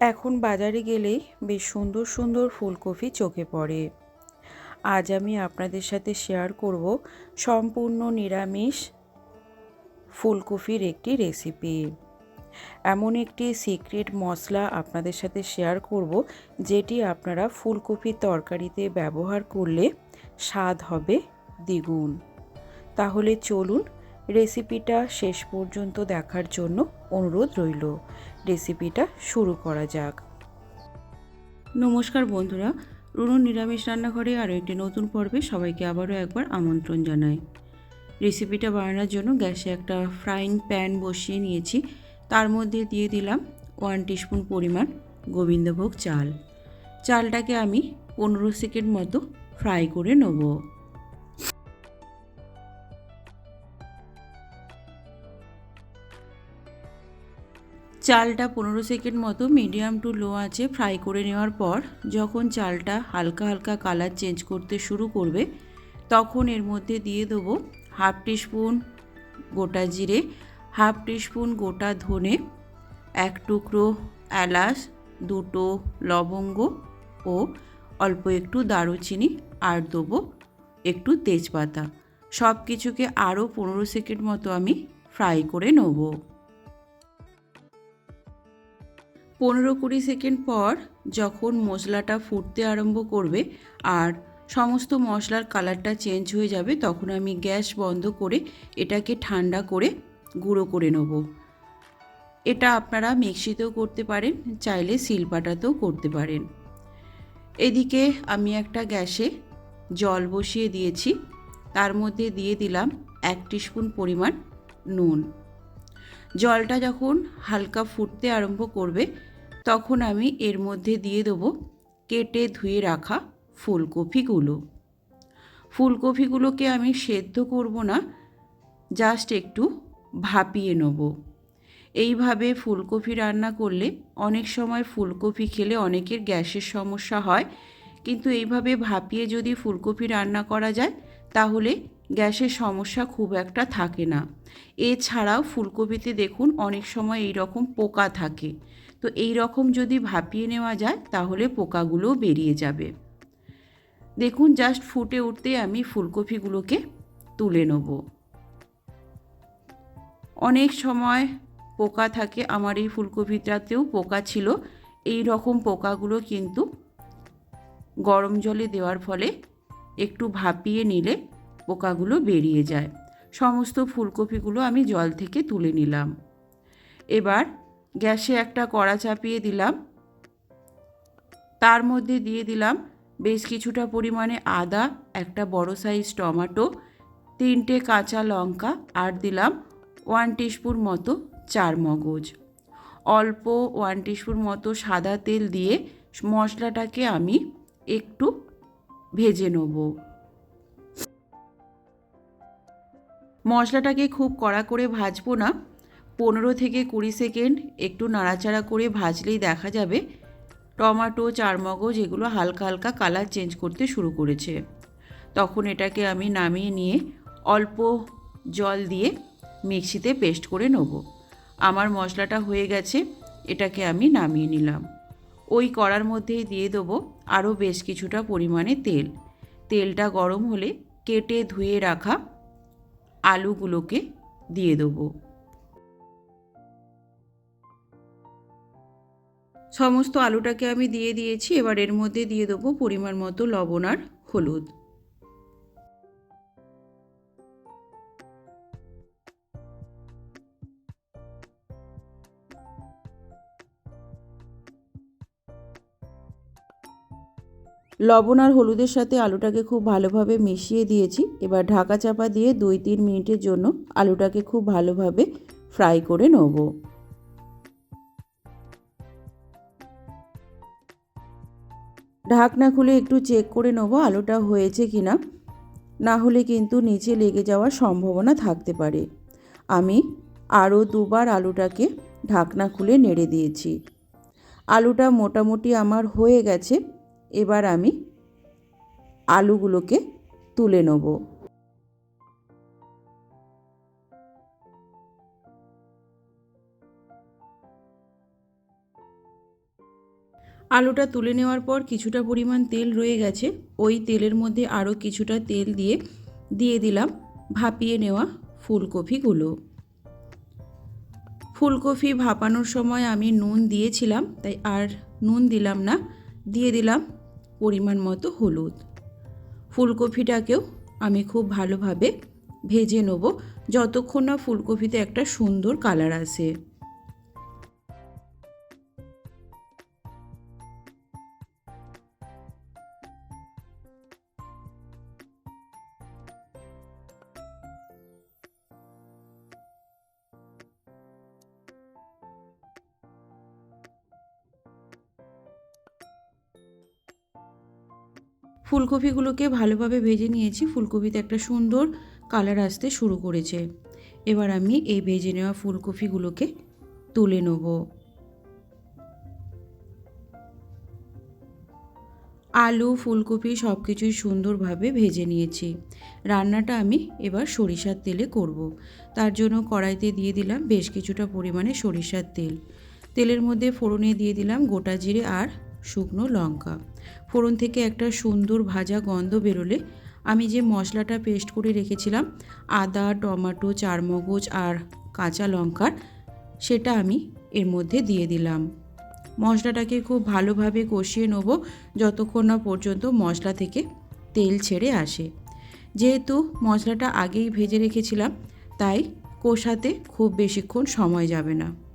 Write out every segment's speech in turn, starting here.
এখন বাজারে গেলেই বেশ সুন্দর সুন্দর ফুলকপি চোখে পড়ে। আজ আমি আপনাদের সাথে শেয়ার করব সম্পূর্ণ নিরামিষ ফুলকপির একটি রেসিপি এমন একটি সিক্রেট মশলা আপনাদের সাথে শেয়ার করব যেটি আপনারা ফুলকপির তরকারিতে ব্যবহার করলে স্বাদ হবে দ্বিগুণ। তাহলে চলুন রেসিপিটা শেষ পর্যন্ত দেখার জন্য অনুরোধ রইল। রেসিপিটা শুরু করা যাক। নমস্কার বন্ধুরা, রুনু নিরামিষ রান্নাঘরে আরও একটি নতুন পর্বে সবাইকে আবারও একবার আমন্ত্রণ জানাই। রেসিপিটা বানানোর জন্য গ্যাসে একটা ফ্রাইং প্যান বসিয়ে নিয়েছি। তার মধ্যে দিয়ে দিলাম ওয়ান টিস্পুন পরিমাণ গোবিন্দভোগ চাল। চালটাকে আমি পনেরো সেকেন্ড মতো ফ্রাই করে নেব। চালটা পনেরো সেকেন্ড মতো মিডিয়াম টু লো আছে ফ্রাই করে নেওয়ার পর যখন চালটা হালকা হালকা কালার চেঞ্জ করতে শুরু করবে, তখন এর মধ্যে দিয়ে দেবো হাফ টিস্পুন গোটা জিরে হাফ টিস্পুন গোটা ধনে, এক টুকরো এলাচ, দুটো লবঙ্গ ও অল্প একটু দারুচিনি আর দেবো একটু তেজপাতা। সব কিছুকে আরও পনেরো সেকেন্ড মতো আমি ফ্রাই করে নেব। পনেরো কুড়ি সেকেন্ড পর যখন মশলাটা ফুটতে আরম্ভ করবে আর সমস্ত মশলার কালারটা চেঞ্জ হয়ে যাবে, তখন আমি গ্যাস বন্ধ করে এটাকে ঠান্ডা করে গুঁড়ো করে নেব। এটা আপনারা মিক্সিতেও করতে পারেন, চাইলে শিলপাটাতেও করতে পারেন। এদিকে আমি একটা গ্যাসে জল বসিয়ে দিয়েছি, তার মধ্যে দিয়ে দিলাম এক টিস্পুন পরিমাণ নুন। জলটা যখন হালকা ফুটতে আরম্ভ করবে তখন আমি এর মধ্যে দিয়ে দেবো কেটে ধুয়ে রাখা ফুলকপিগুলো। ফুলকপিগুলোকে আমি সেদ্ধ করব না জাস্ট একটু ভাপিয়ে নেব। এইভাবে ফুলকপি রান্না করলে অনেক সময় ফুলকপি খেলে অনেকের গ্যাসের সমস্যা হয়, কিন্তু এইভাবে ভাপিয়ে যদি ফুলকপি রান্না করা যায়, তাহলে গ্যাসের সমস্যা খুব একটা থাকে না। এছাড়াও ফুলকপিতে দেখুন অনেক সময় এই রকম পোকা থাকে। তো এই রকম যদি ভাপিয়ে নেওয়া যায়, তাহলে পোকাগুলো বেরিয়ে যাবে। দেখুন জাস্ট ফুটে উঠতে আমি ফুলকপিগুলোকে তুলে নেব। অনেক সময় পোকা থাকে, আমার এই ফুলকপিটাতেও পোকা ছিল। এই রকম পোকাগুলো কিন্তু গরম জলে দেওয়ার ফলে একটু ভাপিয়ে নিলে পোকাগুলো বেরিয়ে যায়। সমস্ত ফুলকপিগুলো আমি জল থেকে তুলে নিলাম। এবার গ্যাসে একটা কড়া চাপিয়ে দিলাম। তার মধ্যে দিয়ে দিলাম বেশ কিছুটা পরিমাণে আদা, একটা বড় সাইজ টমেটো, তিনটে কাঁচা লঙ্কা আর দিলাম ওয়ান টিস্পুন মতো চার মগজ। অল্প ওয়ান টিস্পুন মতো সাদা তেল দিয়ে মশলাটাকে আমি একটু ভেজে নেব। মশলাটাকে খুব কড়া করে ভাজবো না। পনেরো থেকে কুড়ি সেকেন্ড একটু নাড়াচাড়া করে ভাজলেই দেখা যাবে টমাটো, চারমগজ এগুলো হালকা হালকা কালার চেঞ্জ করতে শুরু করেছে। তখন এটাকে আমি নামিয়ে নিয়ে অল্প জল দিয়ে মিক্সিতে পেস্ট করে নেব। আমার মশলাটা হয়ে গেছে, এটাকে আমি নামিয়ে নিলাম। ওই কড়ার মধ্যেই দিয়ে দেবো আরও বেশ কিছুটা পরিমাণে তেল। তেলটা গরম হলে কেটে ধুয়ে রাখা আলুগুলোকে দিয়ে দেবো। সমস্ত আলুটাকে আমি দিয়ে দিয়েছি, এবার এর মধ্যে দিয়ে দেবো পরিমাণ মতো লবণ আর হলুদ। লবণ আর হলুদের সাথে আলুটাকে খুব ভালোভাবে মিশিয়ে দিয়েছি। এবার ঢাকা চাপা দিয়ে দুই তিন মিনিটের জন্য আলুটাকে খুব ভালোভাবে ফ্রাই করে নেব। ঢাকনা খুলে একটু চেক করে নেব আলুটা হয়েছে কি না না হলে কিন্তু নিচে লেগে যাওয়ার সম্ভাবনা থাকতে পারে। আমি আরও দুবার আলুটাকে ঢাকনা খুলে নেড়ে দিয়েছি। আলুটা মোটামুটি আমার হয়ে গেছে। এবার আমি আলুগুলোকে তুলে নেব। আলুটা তুলে নেওয়ার পর কিছুটা পরিমাণ তেল রয়ে গেছে। ওই তেলের মধ্যে আরও কিছুটা তেল দিয়ে দিয়ে দিলাম ভাপিয়ে নেওয়া ফুলকপিগুলো। ফুলকপি ভাপানোর সময় আমি নুন দিয়েছিলাম, তাই আর নুন দিলাম না। দিয়ে দিলাম পরিমাণ মতো হলুদ। ফুলকপিটাকেও আমি খুব ভালোভাবে ভেজে নেব, যতক্ষণ না ফুলকপিতে একটা সুন্দর কালার আসে। ফুলকপিগুলোকে ভালোভাবে ভেজে নিয়েছি। ফুলকপিতে একটা সুন্দর কালার আসতে শুরু করেছে। এবার আমি এই ভেজে নেওয়া ফুলকপিগুলোকে তুলে নেব। আলু, ফুলকপি সব কিছুই সুন্দরভাবে ভেজে নিয়েছি। রান্নাটা আমি এবার সরিষার তেলে করব। তার জন্য কড়াইতে দিয়ে দিলাম বেশ কিছুটা পরিমাণে সরিষার তেল। তেলের মধ্যে ফোড়নে দিয়ে দিলাম গোটা জিরে আর শুকনো লঙ্কা। ফোড়ন থেকে একটা সুন্দর ভাজা গন্ধ বেরোলে আমি যে মশলাটা পেস্ট করে রেখেছিলাম, আদা, টমেটো, চারমগজ আর কাঁচা লঙ্কার, সেটা আমি এর মধ্যে দিয়ে দিলাম। মশলাটাকে খুব ভালোভাবে কষিয়ে নেব যতক্ষণ না পর্যন্ত মশলা থেকে তেল ছেড়ে আসে। যেহেতু মশলাটা আগেই ভেজে রেখেছিলাম, তাই কষাতে খুব বেশিক্ষণ সময় যাবে না।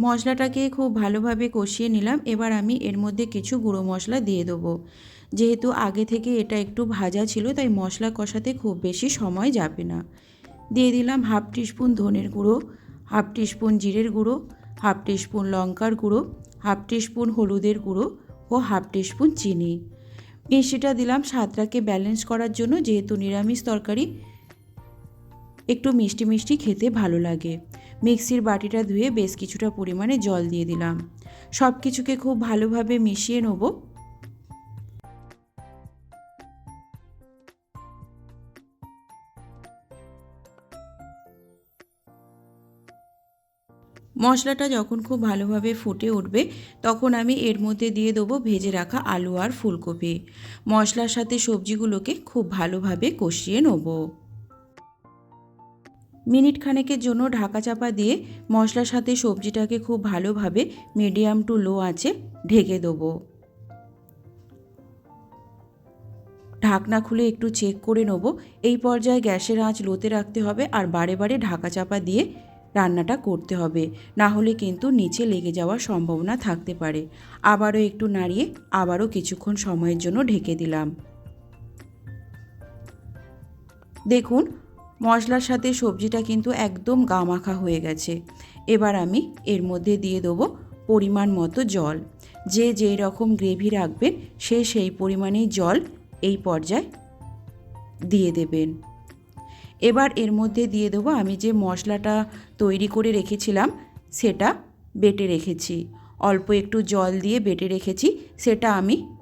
মশলাটাকে খুব ভালোভাবে কষিয়ে নিলাম। এবার আমি এর মধ্যে কিছু গুঁড়ো মশলা দিয়ে দেবো। যেহেতু আগে থেকে এটা একটু ভাজা ছিল, তাই মশলা কষাতে খুব বেশি সময় যাবে না। দিয়ে দিলাম হাফ টিস্পুন ধনের গুঁড়ো, হাফ টিস্পুন জিরের গুঁড়ো, হাফ টিস্পুন লঙ্কার গুঁড়ো, হাফ টিস্পুন হলুদের গুঁড়ো ও হাফ টিস্পুন চিনি। মিষ্টিটা দিলাম স্বাদটাকে ব্যালেন্স করার জন্য, যেহেতু নিরামিষ তরকারি, একটু মিষ্টি মিষ্টি খেতে ভালো লাগে। মিক্সির বাটিটা ধুয়ে বেশ কিছুটা পরিমাণে জল দিয়ে দিলাম। সব কিছুকে খুব ভালোভাবে মিশিয়ে নেব। মশলাটা যখন খুব ভালোভাবে ফুটে উঠবে, তখন আমি এর মধ্যে দিয়ে দেবো ভেজে রাখা আলু আর ফুলকপি। মশলার সাথে সবজিগুলোকে খুব ভালোভাবে কষিয়ে নেব। মিনিট খানেকের জন্য ঢাকা চাপা দিয়ে মশলার সাথে সবজিটাকে খুব ভালোভাবে মিডিয়াম টু লো আছে ঢেকে দেবো। ঢাকনা খুলে একটু চেক করে নেব। এই পর্যায়ে গ্যাসের আঁচ লোতে রাখতে হবে আর বারে বারে ঢাকা চাপা দিয়ে রান্নাটা করতে হবে। না হলে কিন্তু নিচে লেগে যাওয়ার সম্ভাবনা থাকতে পারে। আবারও একটু নাড়িয়ে আবারও কিছুক্ষণ সময়ের জন্য ঢেকে দিলাম। দেখুন মশলার সাথে সবজিটা কিন্তু একদম গামাখা হয়ে গেছে। এবার আমি এর মধ্যে দিয়ে দেবো পরিমাণ মতো জল। যে যেই রকম গ্রেভি রাখবেন, সে সেই পরিমাণেই জল এই পর্যায়ে দিয়ে দেবেন। এবার এর মধ্যে দিয়ে দেবো আমি যে মশলাটা তৈরি করে রেখেছিলাম, সেটা বেটে রেখেছি। অল্প একটু জল দিয়ে বেটে রেখেছি, সেটা আমি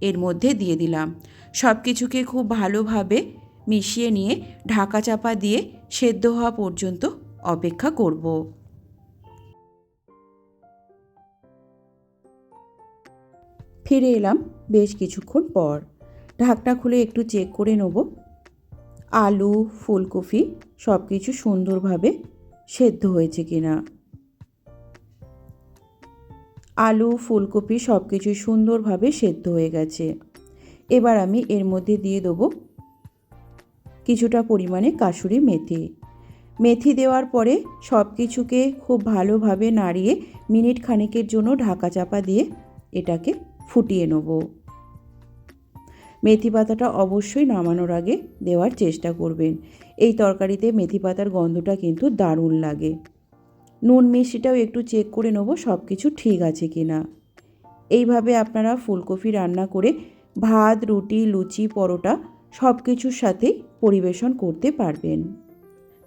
এর মধ্যে দিয়ে দিলাম। সব কিছুকে খুব ভালোভাবে মিশিয়ে নিয়ে ঢাকা চাপা দিয়ে সেদ্ধ হওয়া পর্যন্ত অপেক্ষা করব। ফিরে এলাম বেশ কিছুক্ষণ পর। ঢাকনা খুলে একটু চেক করে নেব। আলু, ফুলকপি সব কিছু সুন্দরভাবে সেদ্ধ হয়েছে কিনা। আলু, ফুলকপি সব কিছু সুন্দরভাবে সেদ্ধ হয়ে গেছে। এবার আমি এর মধ্যে দিয়ে দেবো কিছুটা পরিমাণে কাসুরি মেথি। মেথি দেওয়ার পরে সব কিছুকে খুব ভালোভাবে নাড়িয়ে মিনিট খানেকের জন্য ঢাকা চাপা দিয়ে এটাকে ফুটিয়ে নেব। মেথি পাতাটা অবশ্যই নামানোর আগে দেওয়ার চেষ্টা করবেন। এই তরকারিতে মেথি পাতার গন্ধটা কিন্তু দারুণ লাগে। নুন মিষ্টিটাও একটু চেক করে নেব সব কিছু ঠিক আছে কি না এইভাবে আপনারা ফুলকপি রান্না করে ভাত, রুটি, লুচি, পরোটা সব কিছুর সাথেই পরিবেশন করতে পারবেন।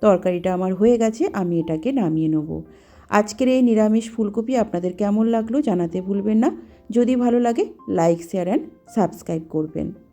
তরকারিটা আমার হয়ে গেছে, আমি এটাকে নামিয়ে নেব। আজকের এই নিরামিষ ফুলকপি আপনাদের কেমন লাগল জানাতে ভুলবেন না। যদি ভালো লাগে লাইক শেয়ার অ্যান্ড সাবস্ক্রাইব করবেন।